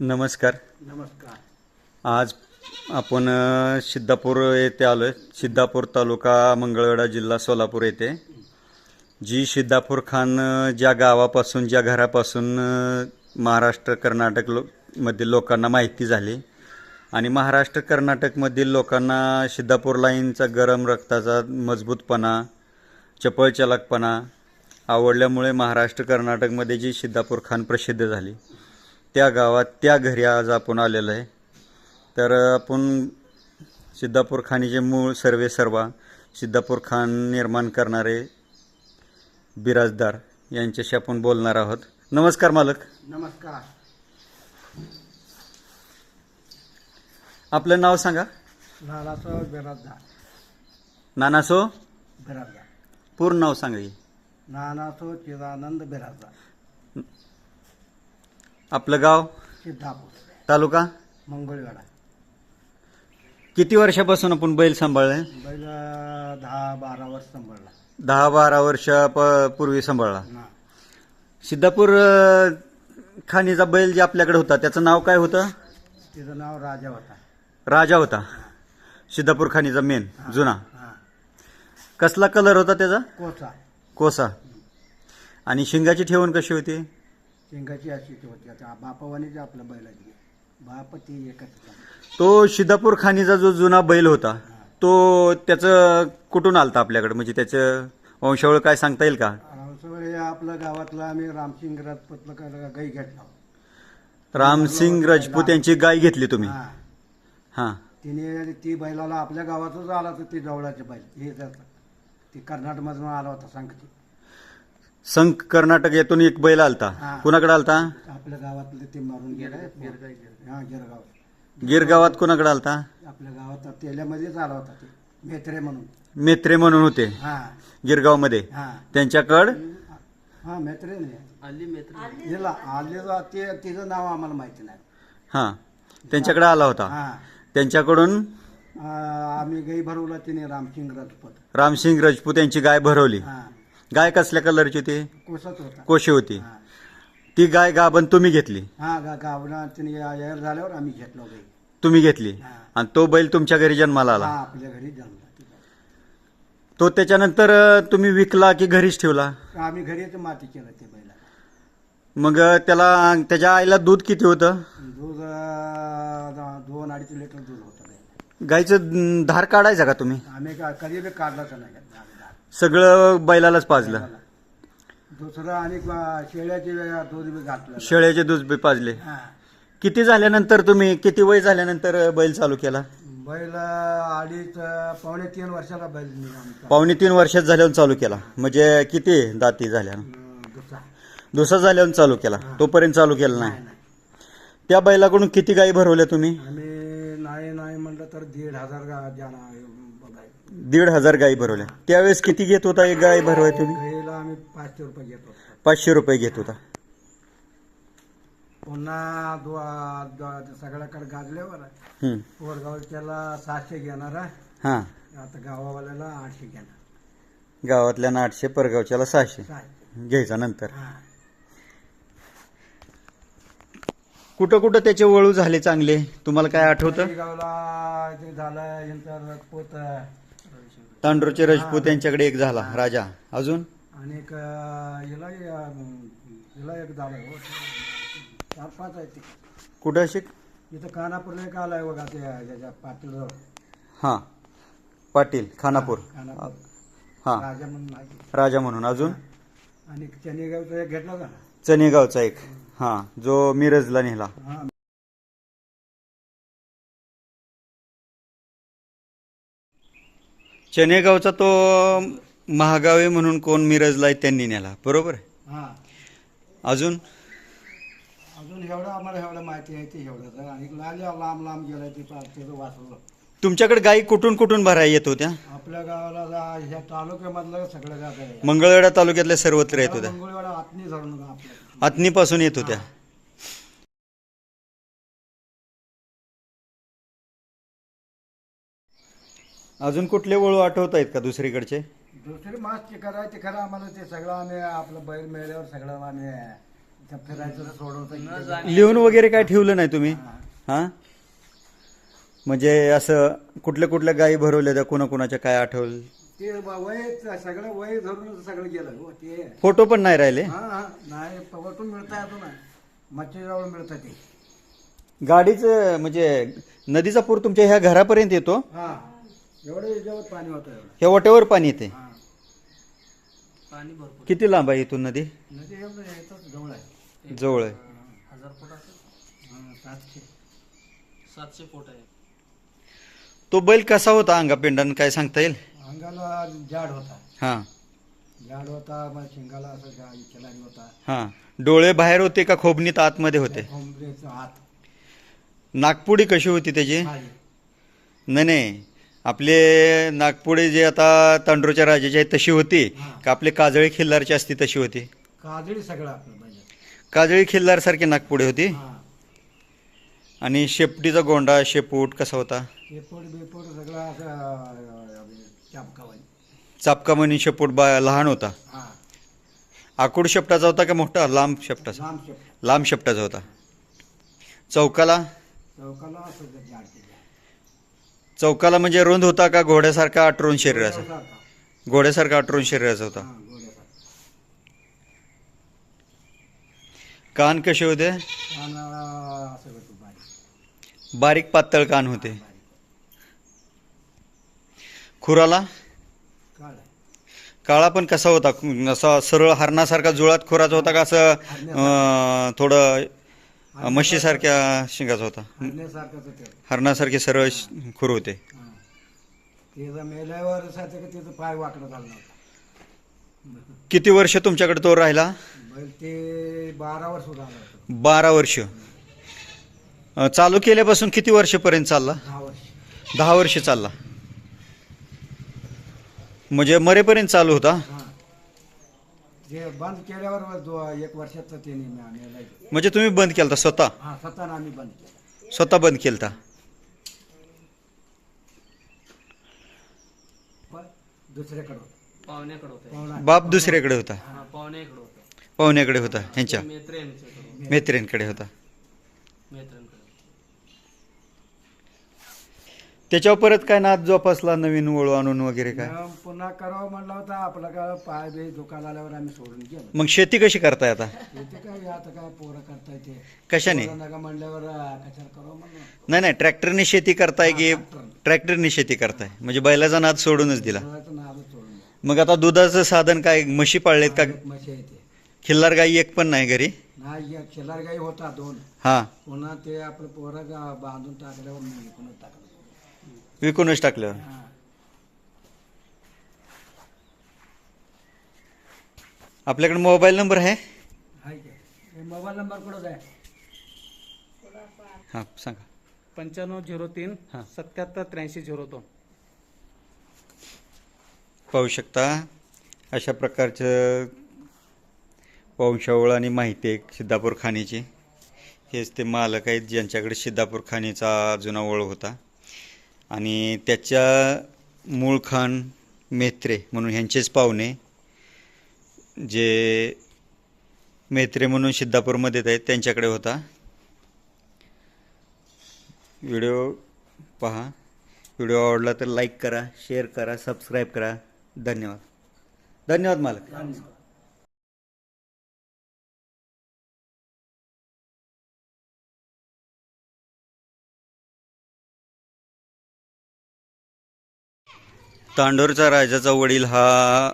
नमस्कार. नमस्कार. आज आपण अ, सिद्धापूर येथे आलो आहे सिद्धापूर तालुका मंगळवेढा जिल्हा सोलापूर येथे. जी सिद्धापूर खान अ, ज्या गावापासून ज्या घरापासून अ, महाराष्ट्र कर्नाटक लो मधील लोकांना माहिती झाली आणि महाराष्ट्र कर्नाटकमधील लोकांना सिद्धापूर लाईनचा गरम रक्ताचा मजबूतपणा चपळ चलाकपणा आवडल्यामुळे महाराष्ट्र कर्नाटकमध्ये जी सिद्धापूर खान प्रसिद्ध झाली. त्या गावात त्या घरी आज आपण आलेलो आहे. तर आपण सिद्धापूर खानीचे मूळ सर्वे सर्वा सिद्धापूर खान निर्माण करणारे बिराजदार यांच्याशी आपण बोलणार आहोत. नमस्कार मालक. नमस्कार. आपलं नाव सांगा. लालासो बिराजदार. नानासो? बिराजदार. पूर्ण नाव सांगा की. नानासो चिदानंद बिराजदार. आपलं गाव? सिद्धापूर. तालुका? मंगळवेढा. किती वर्षापासून आपण बैल सांभाळलाय बैल दहा बारा वर्ष सांभाळला. दहा बारा वर्ष प- पूर्वी सांभाळला. ना सिद्धापूर अ, खानीचा बैल जे आपल्याकडे होता त्याचं नाव काय होतं? तिचं नाव राजा होता. राजा होता. सिद्धापूर खानीचा मेन जुना. हा. कसला कलर होता त्याचा? कोचा. कोसा आणि शिंगाची ठेवण कशी होती? शिंगाची अशी होती. आता बापावानीच आपल्या बैलाची बाप ती एकच. तो सिद्धापूर खानीचा जो जुना बैल होता तो त्याचं कुठून आलता आपल्याकडे? म्हणजे त्याचं वंशावळ काय सांगता येईल का? सगळे आपल्या गावातलं आम्ही रामसिंग राजपूतला का- गाई घेतला रामसिंग राजपूत यांची गाय घेतली तुम्ही? हा. हां. तिने ती बैलाला आपल्या गावातच आला तर ती जवळाचे बैल. हे जातं ती कर्नाटकमधून आला होता सांगते. संक कर्नाटक येथून एक बैल आलता. हा. कुणाकडे आलता? आपल्या गावातले ते मारून गेले. हा गिरगाव. गिर गावात कुणाकडे आलता? आपल्या गावात तेल्यामध्येच आला होता ते. मेत्रे म्हणून. मेत्रे म्हणून होते. हा. गिरगावमध्ये. हा. त्यांच्याकड? हा मेत्रे नाही. आली मेत्रे. हिला आली जा- ते तिचं नाव आम्हाला माहिती नाही. हां. त्यांच्याकडे आला होता. हा. त्यांच्याकडून? आ, आम्ही गाई भरवला तिने रामसिंग राजपूत. रामसिंग राजपूत यांची गाय भरवली. हा. गाय कसल्या कलरची होती? कोसत होता. कोशी होती. हा. ती गाय गाभण तुम्ही घेतली? हा गा गावना तिने यार झाल्यावर आम्ही घेतलो गाई तुम्ही घेतली. हा. आणि तो बैल तुमच्या घरी जन्माला हा आला आपल्या घरी जन्मला ती गाय. तो त्याच्यानंतर अं, तुम्ही विकला की घरीच ठेवला? आम्ही घरीच माती केलं ते बैला मग अं, त्याला त्याच्या आईला दूध किती होतं? दूध अं, द- दोन अडीच लिटर दूध होतं अं, धार काढायचा का तुम्ही? आम्ही का कधी बी काढलाच नाही. सगळं बैलालाच पाजलं. दुसरं आणि शेळ्याचे दूध बी घातलं. शेळ्याचे दूध बी पाजले. हा. किती झाल्यानंतर तुम्ही किती वय झाल्यानंतर बैल चालू केला? बैल अडीच पावणे तीन वर्षाला बैल निघाला पावणे तीन वर्षात झाल्यावर चालू केला. म्हणजे किती दाती झाल्या? दुसरा. दुसरा झाल्यावर चालू केला. तोपर्यंत चालू केला नाही. नाही नाही. त्या बैलाकडून किती गायी भरवल्या तुम्ही? आम्ही नाही नाही म्हणलं तर दीड हजार गा- जाना बघाय दीड हजार गायी भरवल्या. त्यावेळेस किती घेत होता एक गाय भरवाय तुम्ही? आम्ही पाचशे रुपये घेत होतो. पाचशे रुपये घेत होता. पुन्हा दो- दो- सगळ्याकडे गाजल्यावर हम्म. सहाशे घेणार आहे. हां. आता गावावाल्याला आठशे घेणार. गावातल्या आठशे परगावच्याला सहाशे. सहाशे. घ्यायचा नंतर. हा. कुठं कुठं त्याचे वळू झाले चांगले? तुम्हाला काय आठवतं? गावला ते झालं यांचं रजपूत तांडूरचे राजपूत यांच्याकडे एक झाला राजा. अजून? आणि एक हिला एक झालं हो. चार पाच आहे ते. कुठं असे इथं कानापूरला एक आलाय बघा ते याच्या पाटील हां. पाटील खानापूर. कानापूर हां. राजा म्हणून आहे. राजा म्हणून. अजून? आणि चनेगावचं एक घेतलं का चनेगावचा एक. हां. जो मिरजला नेला. हा चनेगावचा तो महागावे म्हणून कोण मिरजला आहे त्यांनी नेला. बरोबर आहे? हा. अजून? अजून एवढं आम्हाला एवढं माहिती आहे ते एवढं आणि लांब लांब गेलं ते पा- त्याचं वाचलं तुमच्याकडे गायी कुठून कुठून भरायला येत होत्या? आपल्या गावाला जा- ह्या तालुक्यामधलं सगळं गाव आहे मंगळवेढा तालुक्यातल्या सर्वत्र येत होत्या. धरून आपल्या. आतनीपासून येत होत्या. अजून कुठले वळू आठवत आहेत का दुसरीकडचे? दुसरी मास ते करायचे खरं आम्हाला ते सगळं आम्ही आपलं बैल मिळाल्यावर सगळं आम्ही फिरायचं सोडवतं लिहून वगैरे काय ठेवलं नाही तुम्ही? हा. हां? म्हणजे असं कुठल्या कुठल्या गायी भरवल्या त्या कुणाकुणाच्या काय आठवलं? ते ब- वय सगळं वय धरून सगळं गेलं हो ते. फोटो पण नाही राहिले? हा हा. नाही पवटून मिळता येतो ना. मच्छीजवळ मिळतं ते. गाडीचं म्हणजे नदीचा पूर तुमच्या ह्या घरापर्यंत येतो? हा. एवढं याच्यावर पाणी होतं एवढं. ह्या वाट्यावर पाणी येते. हा. पाणी भरपूर. किती लांब आहे इथून नदी? नदी एवढं यायचं जवळ आहे. जवळ आहे. हजार फूट असेल. हा, सातशे. सातशे फूट आहे. तो बैल कसा होता अंगापिंडानं काय सांगता येईल? अंगाला जाड होता. हां. जाड होता मग शिंगाला असं होता. हां. डोळे बाहेर होते का खोबनीत आतमध्ये होते? कोंबडीचं हात नागपुडी कशी होती त्याची? खाली नाही नाही. आपले नागपुडी जे आता तांडूरच्या राजाची आहे तशी होती. का आपले काजळी खिल्लारची असती तशी होती. काजळी सगळं आपलं पाहिजे. काजळी खिल्लारसारखी नागपुडी होती. हा. आणि शेपटीचा गोंडा शेपूट कसा होता? पेपोड बिपोड सगळं असं चापकावानी चापका म्हणी शेपूट बा लहान होता. हा. आकुड शेपटाचा होता का मोठा? लांब शेपटाचा. लांब शेप लांब शेपटाचा होता. चौकाला? चौकाला असं चौकाला म्हणजे रुंद होता का घोड्यासारखा आटरून शरीराचा? घोड्यासारखा. आटरून शरीराचा होता. कान कसे होते? बारीक. पातळ कान होते. खुराला? काळ. पण कसा होता? असा सरळ हरणासारखा जुळात खुराचा होता का असं थोडं म्हशीसारख्या शिंगाचा होता. हरण्यासारखंच हरणासारखे सरळ खुर होते. हा. मेल्यावर त्याचं पाय वाकडं झालं किती वर्ष तुमच्याकडे तो राहिला? बैल ते बारा वर्ष झालं होतं. बारा वर्ष. अं, चालू केल्यापासून किती वर्षपर्यंत चालला? दहा वर्ष. दहा वर्ष चालला. म्हणजे मरेपर्यंत चालू होता? हा. ते बंद केल्यावर दो- एक वर्षाचं ते मेलाय म्हणजे तुम्ही बंद केलता स्वतः? हा स्वतःनं आम्ही बंद केलं. स्वतः बंद केलता? पण दुसऱ्याकडं होतं. पाहुण्याकडे होते. पाहुणा बाप दुसऱ्याकडे होता. हा. पाहुण्याकडे होतं. पाहुण्याकडे होता ह्यांच्या मेत्र मैत्रिणीकडे होता. मेत्रांकडे त्याच्यावर परत काय नाद जोपासला नवीन वळू आणून वगैरे काय? मग पुन्हा करावं म्हणलं होतं आपलं काय पाय बी दुखायला आल्यावर आम्ही सोडून गेलो. मग शेती कशी करताय आता? येते काय आता काय पोरं करता येते कशाने? पोरं नका म्हणल्यावर अं, कशाला करावं म्हणलं? नाही नाही ट्रॅक्टरने शेती करताय की ट्रॅक्टरने. शेती करताय? म्हणजे बैलाचा नाद सोडूनच दिला. नादच सोडून. मग आता दुधाचं साधन काय म्हशी पाळलेत का? एक म्हशी आहे ते. खिल्लार गाई एक पण नाही घरी? नाही शेलार गाई होता दोन. हा. पुन्हा ते आपलं पोरं गा- बांधून टाकल्यावर मी विकूनच टाकलं. विकूनच टाकल्यावर हा. आपल्याकडे मोबाईल नंबर आहे? की. हे मोबाईल नंबर कुठं आहे? हा सांगा. पंच्याण्णव झिरो तीन हा. सत्याहत्तर त्र्याऐंशी झिरो दोन. पाहू शकता अशा प्रकारचं वंशावळ आणि माहिती आहे सिद्धापूर खाणीची. हेच ते मालक आहेत ज्यांच्याकडे सिद्धापूर खाणीचा जुना ओळ होता. आणि त्याच्या मूळखान मेत्रे म्हणून ह्यांचेच पाहुणे जे मेत्रे म्हणून सिद्धापूरमध्ये आहेत त्यांच्याकडे होता. व्हिडिओ पहा. व्हिडिओ आवडला तर लाईक करा शेअर करा सबस्क्राईब करा. धन्यवाद. धन्यवाद मालक. तांडोरचा राजाचा वडील हा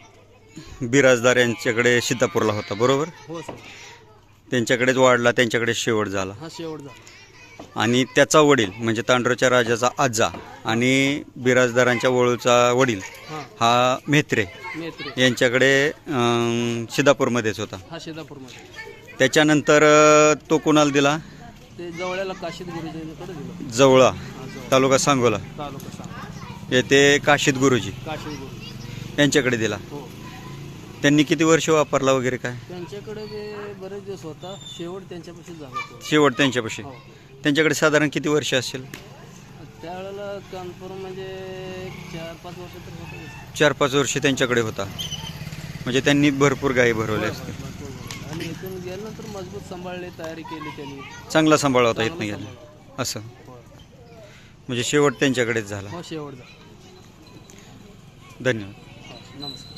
बिराजदार यांच्याकडे सिद्धापूरला होता बरोबर? हो सर. त्यांच्याकडेच वाढला त्यांच्याकडे शेवट झाला. हा शेवट झाला. आणि त्याचा वडील म्हणजे तांडोरच्या राजाचा आजा आणि बिराजदारांच्या वळूचा वडील हा. हा मेत्रे मेत्रे यांच्याकडे अं, सिद्धापूरमध्येच होता. हा त्याच्यानंतर अं, तो कोणाला दिला? ते जवळ्याला काशीद गुरुजींकडे दिलं? जवळा हा जवळ. तालुका सांगोला. तालुका येथे काशीद गुरुजी. यांच्याकडे दिला. हो. त्यांनी किती वर्ष वापरला वगैरे काय? त्यांच्याकडे ते बरेच दिवस होता शेवट त्यांच्यापाशी झाला तो. शेवट त्यांच्यापाशी. हो. त्यांच्याकडे साधारण किती वर्ष असेल? त्यावेळेला कन्फर्म म्हणजे एक चार पाच वर्ष तर होतं चार पाच वर्ष त्यांच्याकडे होता. म्हणजे त्यांनी भरपूर गायी भरवल्या असतील. भरपूर झालं. आणि इथून गेल्यानंतर मजबूत सांभाळले तयारी केली त्यांनी. चांगला सांभाळ होता येत नाही गेला. असं. म्हणजे शेवट त्यांच्याकडेच झाला. हो शेवटचा धन्यवाद. हो, नमस्कार.